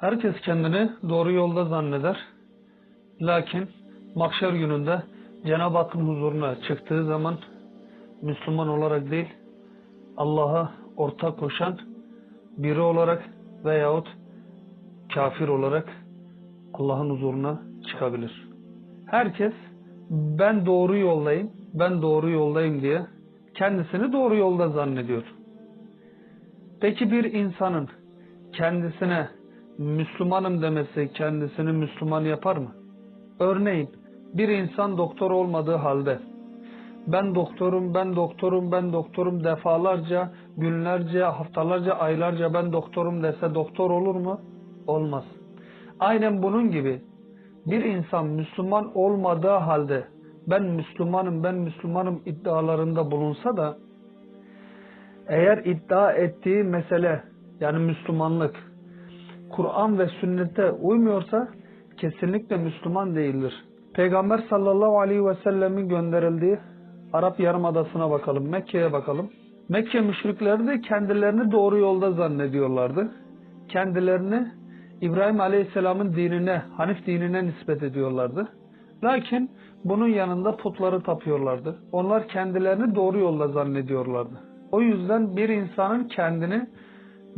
Herkes kendini doğru yolda zanneder. Lakin mahşer gününde Cenab-ı Hakk'ın huzuruna çıktığı zaman Müslüman olarak değil, Allah'a ortak koşan biri olarak veyahut kafir olarak Allah'ın huzuruna çıkabilir. Herkes ben doğru yoldayım, ben doğru yoldayım diye kendisini doğru yolda zannediyor. Peki bir insanın kendisine Müslümanım demesi kendisini Müslüman yapar mı? Örneğin bir insan doktor olmadığı halde ben doktorum, ben doktorum, ben doktorum defalarca, günlerce, haftalarca, aylarca ben doktorum dese doktor olur mu? Olmaz. Aynen bunun gibi bir insan Müslüman olmadığı halde ben Müslümanım, ben Müslümanım iddialarında bulunsa da eğer iddia ettiği mesele yani Müslümanlık Kur'an ve sünnete uymuyorsa kesinlikle Müslüman değildir. Peygamber sallallahu aleyhi ve sellemin gönderildiği Arap Yarımadası'na bakalım, Mekke'ye bakalım. Mekke müşrikleri de kendilerini doğru yolda zannediyorlardı. Kendilerini İbrahim Aleyhisselam'ın dinine, Hanif dinine nispet ediyorlardı. Lakin bunun yanında putları tapıyorlardı. Onlar kendilerini doğru yolda zannediyorlardı. O yüzden bir insanın kendini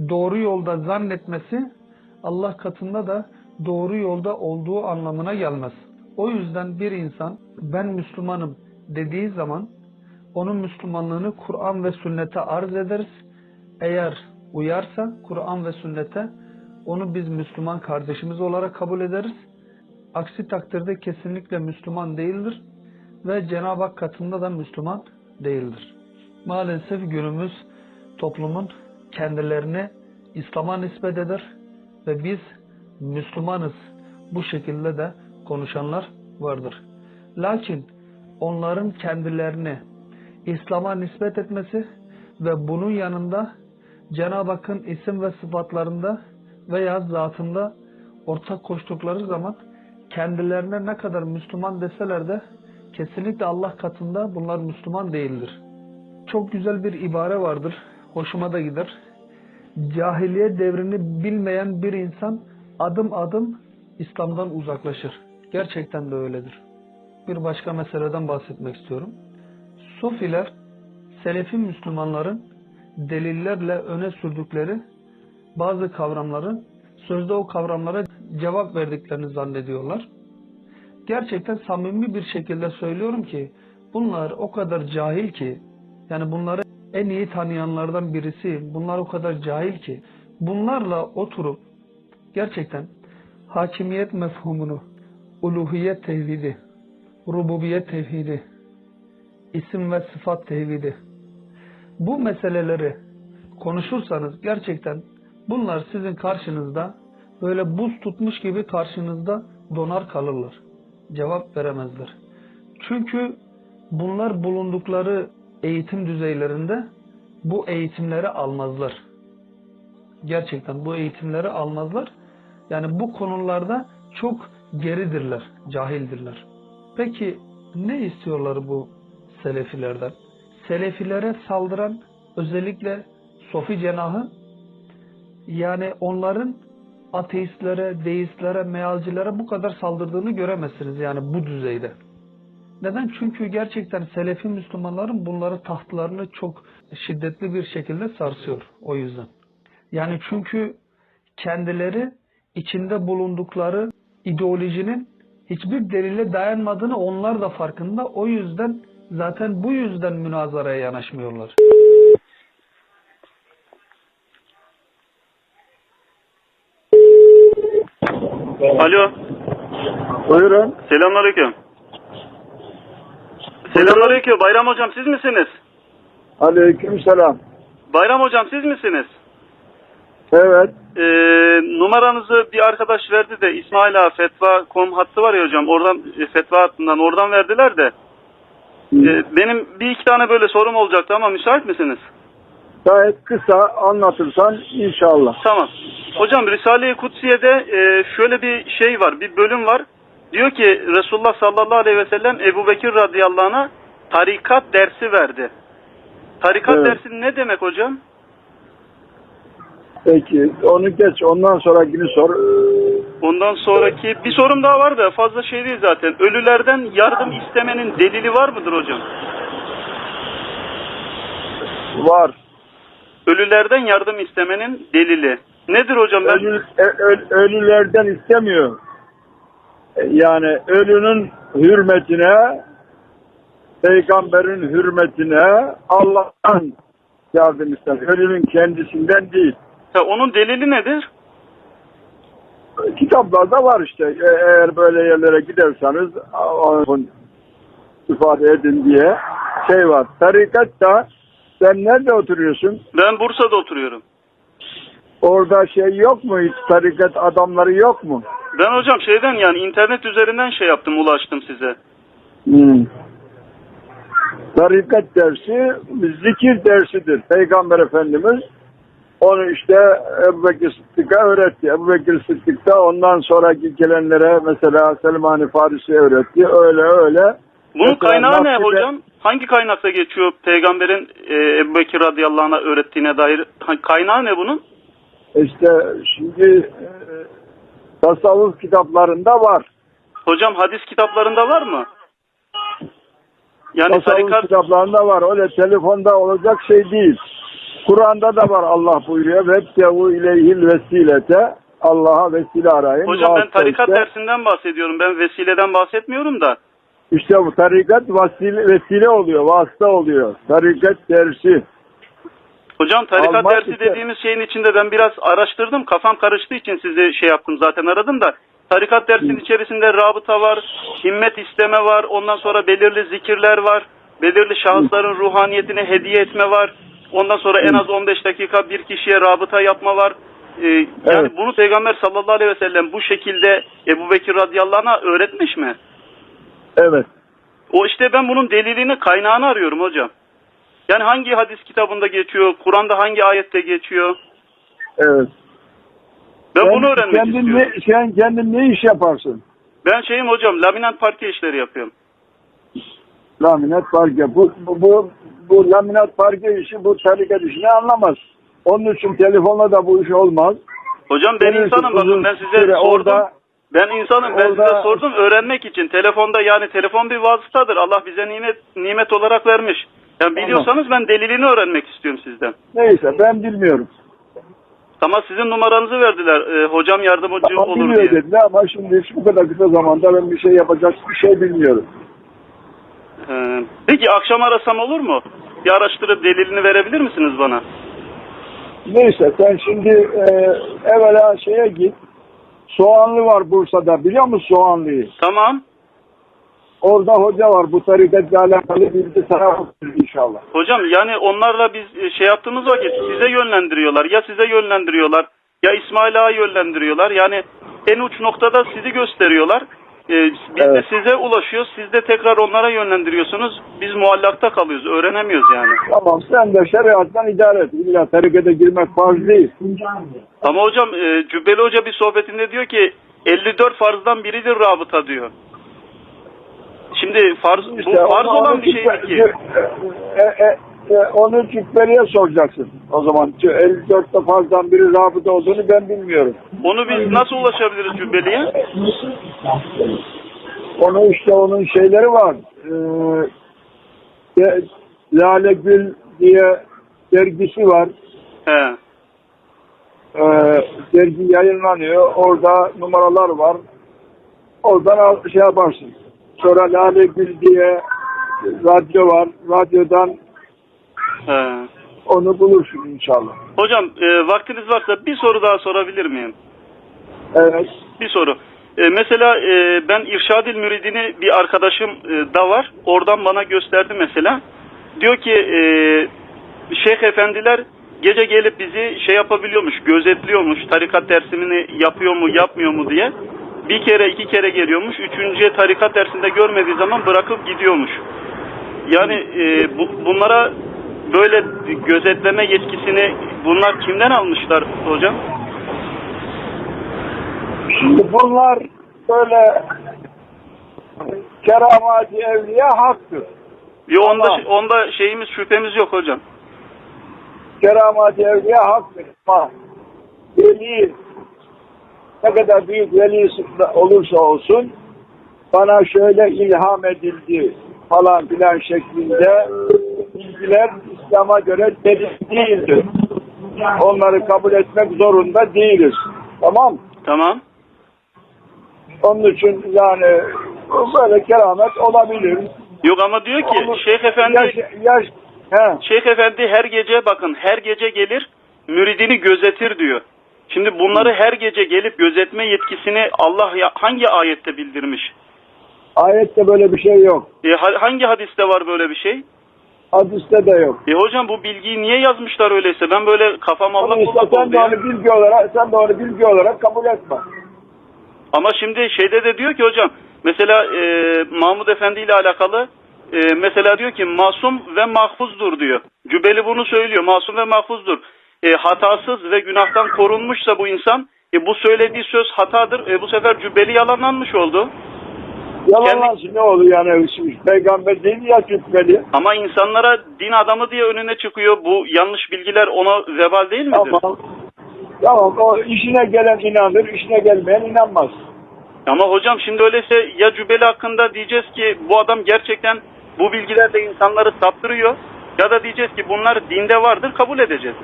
doğru yolda zannetmesi Allah katında da doğru yolda olduğu anlamına gelmez. O yüzden bir insan ben Müslümanım dediği zaman onun Müslümanlığını Kur'an ve sünnete arz ederiz. Eğer uyarsa Kur'an ve sünnete onu biz Müslüman kardeşimiz olarak kabul ederiz. Aksi takdirde kesinlikle Müslüman değildir ve Cenab-ı Hak katında da Müslüman değildir. Maalesef günümüz toplumun kendilerini İslam'a nispet eder ve biz Müslümanız bu şekilde de konuşanlar vardır. Lakin onların kendilerini İslam'a nispet etmesi ve bunun yanında Cenab-ı Hakk'ın isim ve sıfatlarında veya zatında ortak koştukları zaman kendilerine ne kadar Müslüman deseler de kesinlikle Allah katında bunlar Müslüman değildir. Çok güzel bir ibare vardır. Hoşuma da gider. Cahiliye devrini bilmeyen bir insan adım adım İslam'dan uzaklaşır. Gerçekten de öyledir. Bir başka meseleden bahsetmek istiyorum. Sofiler, Selefi Müslümanların delillerle öne sürdükleri bazı kavramların sözde o kavramlara cevap verdiklerini zannediyorlar. Gerçekten samimi bir şekilde söylüyorum ki bunlar o kadar cahil ki yani bunları en iyi tanıyanlardan birisi bunlar o kadar cahil ki bunlarla oturup gerçekten hakimiyet mefhumunu, uluhiyet tevhidi, rububiyet tevhidi, isim ve sıfat tevhidi bu meseleleri konuşursanız gerçekten bunlar sizin karşınızda böyle buz tutmuş gibi karşınızda donar kalırlar. Cevap veremezler. Çünkü bunlar bulundukları eğitim düzeylerinde bu eğitimleri almazlar. Gerçekten bu eğitimleri almazlar. Yani bu konularda çok geridirler, cahildirler. Peki ne istiyorlar bu selefilerden? Selefilere saldıran özellikle Sofi cenahı yani onların ateistlere, deistlere, mealcilere bu kadar saldırdığını göremezsiniz yani bu düzeyde. Neden? Çünkü gerçekten Selefi Müslümanların bunları tahtlarını çok şiddetli bir şekilde sarsıyor o yüzden. Yani çünkü kendileri içinde bulundukları ideolojinin hiçbir delile dayanmadığını onlar da farkında. O yüzden zaten bu yüzden münazaraya yanaşmıyorlar. Alo. Buyurun. Selamünaleyküm. Selamünaleyküm. Bayram hocam siz misiniz? Aleyküm selam. Bayram hocam siz misiniz? Evet. Ee, numaranızı bir arkadaş verdi de İsmail Ağa fetva.com hattı var ya hocam oradan e, fetva hattından oradan verdiler de e, benim bir iki tane böyle sorum olacaktı ama müsait misiniz? Gayet kısa anlatırsan inşallah. Tamam. Hocam Risale-i Kutsiye'de e, şöyle bir şey var, bir bölüm var. Diyor ki Resulullah sallallahu aleyhi ve sellem Ebu Bekir radıyallahu anh'a tarikat dersi verdi. Tarikat Evet. dersi ne demek hocam? Peki onu geç ondan sonrakini sor. Ondan sonraki bir sorum daha var da fazla şey değil zaten. Ölülerden yardım istemenin delili var mıdır hocam? Var. Ölülerden yardım istemenin delili. Nedir hocam ben? Ölü, ö- ö- ölülerden istemiyor. E, Yani ölünün hürmetine, peygamberin hürmetine Allah'tan yardım ister. Ölünün kendisinden değil. Ha, onun delili nedir? Kitaplarda var işte. E- Eğer böyle yerlere giderseniz onu ifade edin diye şey var. Tarikatta sen nerede oturuyorsun? Ben Bursa'da oturuyorum. Orada şey yok mu? Hiç tarikat adamları yok mu? Ben hocam şeyden yani internet üzerinden şey yaptım ulaştım size. Hmm. Tarikat dersi zikir dersidir. Peygamber Efendimiz onu işte Ebu Bekir Sıddık'a öğretti. Ebu Bekir Sıddık da ondan sonraki gelenlere mesela Selman-ı Farisi'ye öğretti. Öyle öyle. Bunun Mesela kaynağı ne hocam? Hangi kaynakta geçiyor peygamberin e, Ebu Bekir radıyallahu anh'a öğrettiğine dair? Kaynağı ne bunun? İşte şimdi e, tasavvuf kitaplarında var. Hocam hadis kitaplarında var mı? Yani tasavvuf tarikat kitaplarında var. Öyle telefonda olacak şey değil. Kur'an'da da var Allah buyuruyor. Vebtevu ileyhil vesilete. Allah'a vesile arayın. Hocam ben tarikat işte. dersinden bahsediyorum. Ben vesileden bahsetmiyorum da. İşte bu tarikat vasile, vesile oluyor, vasıta oluyor. Tarikat dersi. Hocam tarikat Almak dersi işte- dediğimiz şeyin içinde ben biraz araştırdım. Kafam karıştığı için size şey yaptım zaten aradım da. Tarikat dersinin içerisinde rabıta var, himmet isteme var, ondan sonra belirli zikirler var, belirli şahısların ruhaniyetine hediye etme var. Ondan sonra en az 15 dakika bir kişiye rabıta yapma var. Ee, yani Evet. bunu Peygamber sallallahu aleyhi ve sellem bu şekilde Ebu Bekir radıyallahu anh'a öğretmiş mi? Evet. O işte ben bunun delilini, kaynağını arıyorum hocam. Yani hangi hadis kitabında geçiyor, Kur'an'da hangi ayette geçiyor? Evet. Ben Sen bunu öğrenmek kendin istiyorum. Ne, sen kendin ne iş yaparsın? Ben şeyim hocam, laminat parke işleri yapıyorum. Laminat parke. Bu, bu, bu, bu laminat parke işi bu tarikat işini anlamaz. Onun için telefonla da bu iş olmaz. Hocam ben Benim insanım bakın ben size sordum. orada- ben insanım ben orada- size sordum öğrenmek için. Telefonda yani telefon bir vasıtadır. Allah bize nimet nimet olarak vermiş. Yani biliyorsanız ben delilini öğrenmek istiyorum sizden. Neyse ben bilmiyorum. Ama sizin numaranızı verdiler. e, hocam yardımcı Ama olur diye. dediler ama şimdi hiç bu kadar kısa zamanda ben bir şey yapacak bir şey bilmiyorum. Ee, peki akşam arasam olur mu? Bir araştırıp delilini verebilir misiniz bana? Neyse sen şimdi e, evvela şeye git. Soğanlı var Bursa'da biliyor musun Soğanlı'yı? Tamam. Orada hoca var bu tarikatla alakalı bilgi sana inşallah. Hocam yani onlarla biz e, şey yaptığımız vakit size yönlendiriyorlar. Ya size yönlendiriyorlar ya İsmail Ağa'ya yönlendiriyorlar. Yani en uç noktada sizi gösteriyorlar. Ee, biz de Evet. size ulaşıyoruz. Siz de tekrar onlara yönlendiriyorsunuz. Biz muallakta kalıyoruz. Öğrenemiyoruz yani. Tamam sen de şeriattan idare et. İlla tarikata girmek farz değil. Ama hocam e, Cübbeli Hoca bir sohbetinde diyor ki 54 farzdan biridir rabıta diyor. Şimdi farz, bu İşte farz onu- olan bir şey cübbe- ki. e, e, e, onu cübbeliye soracaksın. O zaman Cü- 54'te farzdan biri rabıta olduğunu ben bilmiyorum. Onu biz nasıl ulaşabiliriz Cübbeli'ye? Onu işte onun şeyleri var. Ee, Lale Gül diye dergisi var. He. Ee, dergi yayınlanıyor. Orada numaralar var. Oradan şey yaparsın. Sonra Lale Gül diye radyo var. Radyodan He. onu bulursun inşallah. Hocam e, vaktiniz varsa bir soru daha sorabilir miyim? Evet. Bir soru. E, mesela e, ben İrşadil Müridini bir arkadaşım e, da var. Oradan bana gösterdi mesela. Diyor ki e, şeyh efendiler gece gelip bizi şey yapabiliyormuş, gözetliyormuş. Tarikat dersimini yapıyor mu, yapmıyor mu diye. Bir kere, iki kere geliyormuş. Üçüncüye tarikat dersinde görmediği zaman bırakıp gidiyormuş. Yani e, bu, bunlara böyle gözetleme yetkisini bunlar kimden almışlar hocam? Şimdi bunlar böyle keramati evliya haktır. Yo, onda, Tamam. onda şeyimiz şüphemiz yok hocam. Keramati evliya haktır. Ama veli ne kadar büyük veli olursa olsun bana şöyle ilham edildi falan filan şeklinde bilgiler İslam'a göre değildir. Onları kabul etmek zorunda değiliz. Tamam. Tamam. Onun için yani böyle keramet olabilir. Yok ama diyor ki Olur. Şeyh Efendi Yaş, yaş, he. Şeyh Efendi her gece bakın her gece gelir müridini gözetir diyor. Şimdi bunları her gece gelip gözetme yetkisini Allah ya- hangi ayette bildirmiş? Ayette böyle bir şey yok. E, ha- hangi hadiste var böyle bir şey? Hadiste de yok. E hocam bu bilgiyi niye yazmışlar öyleyse? Ben böyle kafam Allah işte bullak sen de onu bilgi olarak, sen de onu bilgi olarak kabul etme. Ama şimdi şeyde de diyor ki hocam mesela e, Mahmud Efendi ile alakalı e, mesela diyor ki masum ve mahfuzdur diyor. Cübeli bunu söylüyor. Masum ve mahfuzdur. E, hatasız ve günahtan korunmuşsa bu insan e, bu söylediği söz hatadır. E, bu sefer Cübeli yalanlanmış oldu. Yalanlansın ne olur yani şimdi peygamber değil ya cübbeli. Ama insanlara din adamı diye önüne çıkıyor. Bu yanlış bilgiler ona vebal değil midir? Tamam. Tamam o işine gelen inanır, işine gelmeyen inanmaz. Ama hocam şimdi öyleyse ya Cübeli hakkında diyeceğiz ki bu adam gerçekten bu bilgilerle insanları saptırıyor ya da diyeceğiz ki bunlar dinde vardır kabul edeceğiz.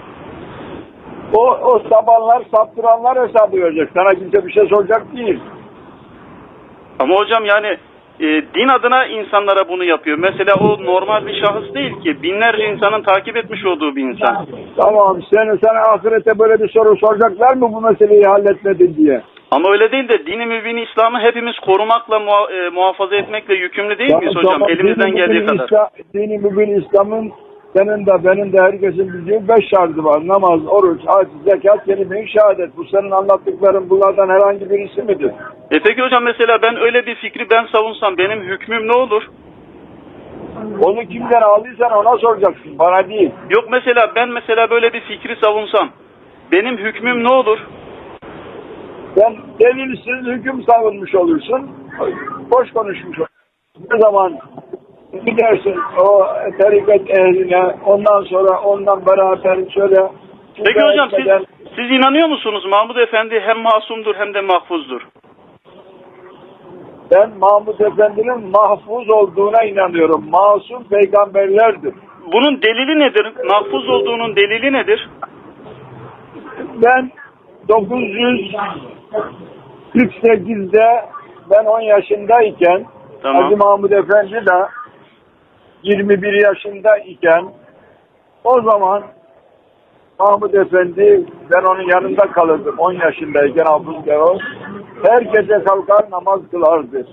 O, o sabanlar, saptıranlar hesabı verecek. Sana kimse bir şey soracak değil. Ama hocam yani e, din adına insanlara bunu yapıyor. Mesela o normal bir şahıs değil ki binlerce insanın takip etmiş olduğu bir insan. Tamam sen, sana ahirete böyle bir soru soracaklar mı bu meseleyi halletmedin diye. Ama öyle değil de dini mübini İslam'ı hepimiz korumakla muha- e, muhafaza etmekle yükümlü değil miyiz Tamam, hocam? tamam. Elimizden Dini geldiği kadar. İslam- Dini mübin İslam'ın senin de benim de herkesin bildiği beş şartı var. Namaz, oruç, hac, zekat, kelime-i şehadet. Bu senin anlattıkların bunlardan herhangi birisi midir? E peki hocam mesela ben öyle bir fikri ben savunsam benim hükmüm ne olur? Onu kimden aldıysan ona soracaksın. Bana değil. Yok mesela ben mesela böyle bir fikri savunsam benim hükmüm ne olur? Sen delilsiz hüküm savunmuş olursun. Boş konuşmuş olursun. Ne zaman gidersin o tarikat ehline ondan sonra ondan beraber şöyle Peki hocam siz, siz inanıyor musunuz Mahmud Efendi hem masumdur hem de mahfuzdur? ben Mahmud Efendi'nin mahfuz olduğuna inanıyorum. Masum peygamberlerdir. Bunun delili nedir? Mahfuz olduğunun delili nedir? Ben 948'de ben 10 yaşındayken Tamam. Hacı Mahmud Efendi de 21 yaşındayken o zaman Mahmud Efendi ben onun yanında kalırdım 10 yaşındayken Gero. Her gece kalkar namaz kılardı.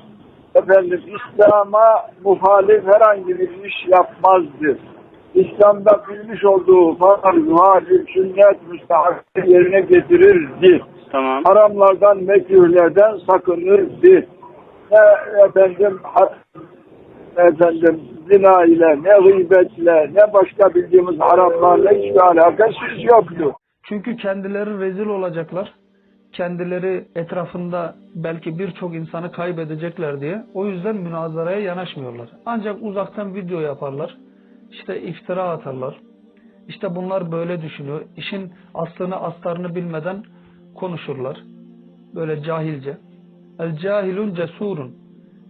Efendim İslam'a muhalif herhangi bir iş yapmazdı. İslam'da bilmiş olduğu farz, vacip, sünnet, müstahak yerine getirirdi. Tamam. Haramlardan, mekruhlerden sakınırdı. Ne efendim efendim zina ile, ne gıybetle, ne başka bildiğimiz haramlarla hiçbir alakası yoktu. Çünkü kendileri rezil olacaklar. Kendileri etrafında belki birçok insanı kaybedecekler diye. O yüzden münazaraya yanaşmıyorlar. Ancak uzaktan video yaparlar. İşte iftira atarlar. İşte bunlar böyle düşünüyor. İşin aslını astarını bilmeden konuşurlar. Böyle cahilce. El cahilun cesurun.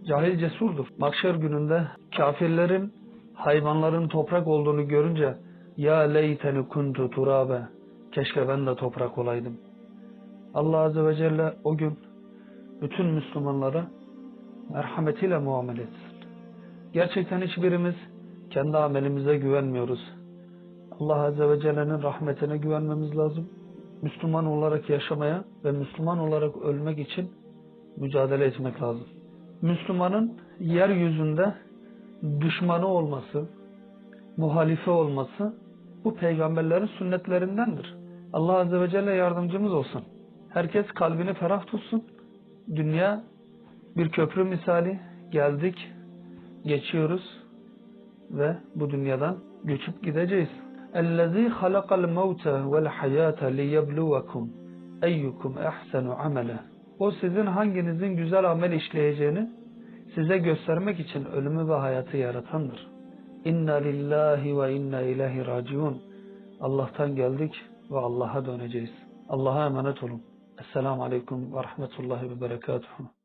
Cahil cesurdur. Mahşer gününde kafirlerin hayvanların toprak olduğunu görünce ya leyteni kuntu turabe keşke ben de toprak olaydım. Allah Azze ve Celle o gün bütün Müslümanlara merhametiyle muamele etsin. Gerçekten hiçbirimiz kendi amelimize güvenmiyoruz. Allah Azze ve Celle'nin rahmetine güvenmemiz lazım. Müslüman olarak yaşamaya ve Müslüman olarak ölmek için mücadele etmek lazım. Müslümanın yeryüzünde düşmanı olması, muhalife olması bu peygamberlerin sünnetlerindendir. Allah Azze ve Celle yardımcımız olsun. Herkes kalbini ferah tutsun. Dünya bir köprü misali geldik, geçiyoruz ve bu dünyadan göçüp gideceğiz. اَلَّذ۪ي خَلَقَ الْمَوْتَ وَالْحَيَاةَ لِيَبْلُوَكُمْ اَيُّكُمْ اَحْسَنُ عَمَلًا o sizin hanginizin güzel amel işleyeceğini size göstermek için ölümü ve hayatı yaratandır. İnna lillahi ve inna ilahi raciun. Allah'tan geldik ve Allah'a döneceğiz. Allah'a emanet olun. Esselamu Aleyküm ve Rahmetullahi ve Berekatuhu.